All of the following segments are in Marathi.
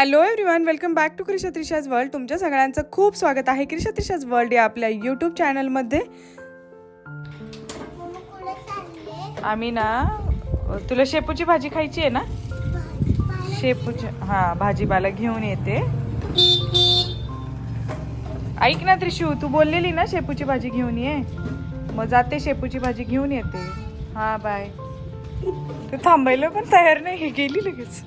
Hello everyone welcome back to Krisha Trisha's world तुमच्या सगळ्यांचं खूप स्वागत आहे क्रिशा त्रिशाज वर्ल्ड या आपल्या यूट्यूब चॅनलमध्ये आम्ही ना तुला शेपूची भाजी खायची आहे ना? शेपूची हां भाजीपाला घेऊन येते. ऐक ना त्रिशू तू बोललेली ना शेपूची भाजी घेऊन ये. मग जाते शेपूची भाजी घेऊन येते. हां बाय तू थांबायला पण तयार नाही गेली लगेच.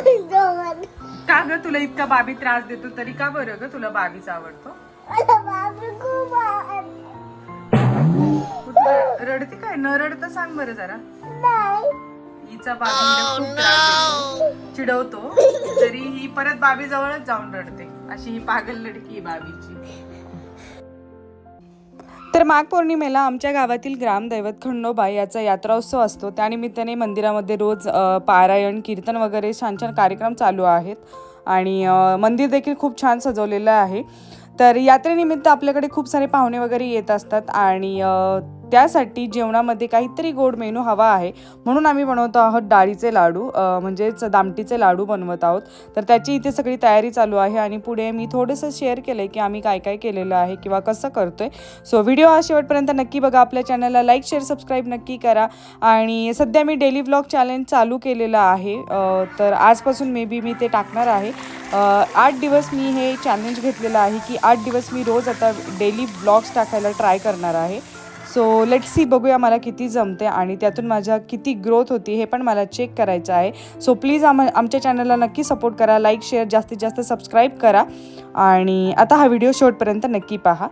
का ग तुला इतका बाबी त्रास देतो तरी का बरं ग तुला बाबीच आवडतो? बाबा रडते काय? न रडता सांग बरं जरा. हिचा बाबीला खूप त्रास देतो. चिडवतो. तरी ही परत बाबी जवळच जाऊन रडते. अशी ही पागल लडकी बाबीची. तर माघ पौर्णिमेला आमच्या गावातील ग्रामदैवत खंडोबा याचा यात्रोत्सव असतो. त्यानिमित्ताने मंदिरामध्ये रोज पारायण कीर्तन वगैरे छान छान कार्यक्रम चालू आहेत आणि मंदिर देखील खूप छान सजवलेलं आहे. तर यात्रेनिमित्त आपल्याकडे खूप सारे पाहुणे वगैरे येत असतात आणि त्यासाठी जेवणामध्ये काहीतरी गोड मेनू हवा आहे. म्हणून आम्ही बनवतो आहोत डाळीचे लाडू म्हणजेच दामटीचे लाडू बनवत आहोत. तर त्याची इथे सगळी तयारी चालू आहे आणि पुढे मी थोडंसं शेअर केलं आहे की आम्ही काय काय केलेलं आहे किंवा कसं करतो आहे सो व्हिडिओ हा शेवटपर्यंत नक्की बघा. आपल्या चॅनलला लाईक शेअर सबस्क्राईब नक्की करा. आणि सध्या मी डेली व्लॉग चॅलेंज चालू केलेलं आहे. तर आजपासून मे बी मी ते टाकणार आहे. आठ दिवस मी हे चॅलेंज घेतलेलं आहे की आठ दिवस मी रोज आता डेली ब्लॉग्स टाकायला ट्राय करणार आहे. सो लेट सी बघूया मला किती जमते आणि त्यातून माझ्या किती ग्रोथ होती हे पण मला चेक करायचं आहे. सो प्लीज आम आमच्या चॅनलला नक्की सपोर्ट करा लाईक शेअर जास्तीत जास्त सबस्क्राईब करा. आणि आता हा व्हिडिओ शेवटपर्यंत नक्की पहा.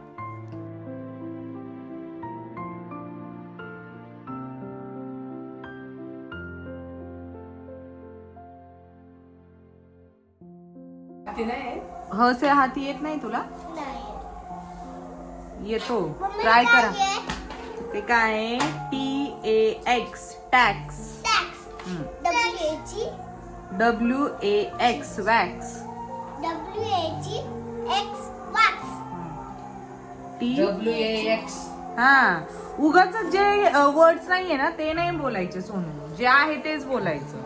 ह से हाती येत नाही तुला? नाही. येतो. ट्राय करा? ते काय T A X tax Tax. W H W A X wax E X wax. T W X हा. उगाच जे वर्ड्स नाहीये ना ते नाही बोलायचे सोनू. जे आहे तेच बोलायचं.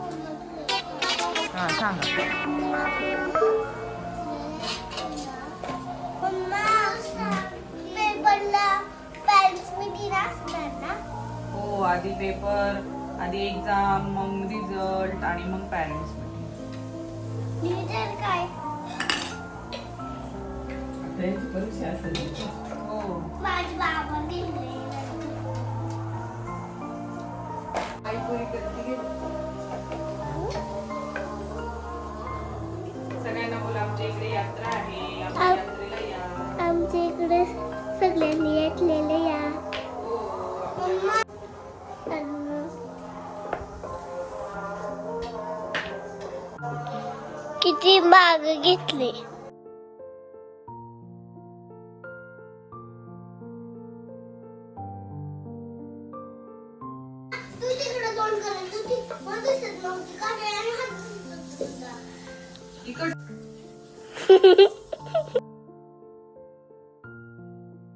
हा सांगा. हो आधी पेपर आधी एक्झाम मग रिझल्ट आणि मग पॅरेंट्स काय? परीक्षा असेल हो. माझे बाबा दिले पायपोरी करते घे. सगळ्यांना बोला आमच्या इकडे यात्रा आहे. आमच्या आ- यात्रेला या. आमच्या इकडे सगळ्यांनी येतलेले या. किती माग घेतले?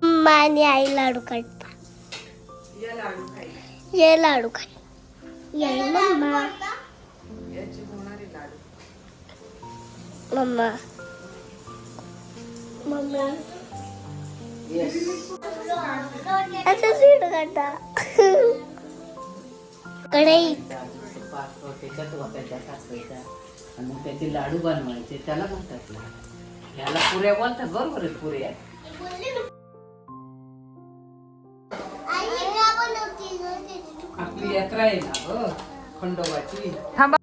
हा आणि आई लाडू काढता या लाडू खाय ये मम्मा. याचे होणारे लाडू मम्मा. मम्मा असं सीड काढता. कढई. त्याच्यात आणि त्याचे लाडू बनवायचे त्याला म्हणतात लाडू. याला पुऱ्या बोलतात. बरोबर आहे पुऱ्या. आपली यात्रा आहे ना ग खंडोबाची. थांबा.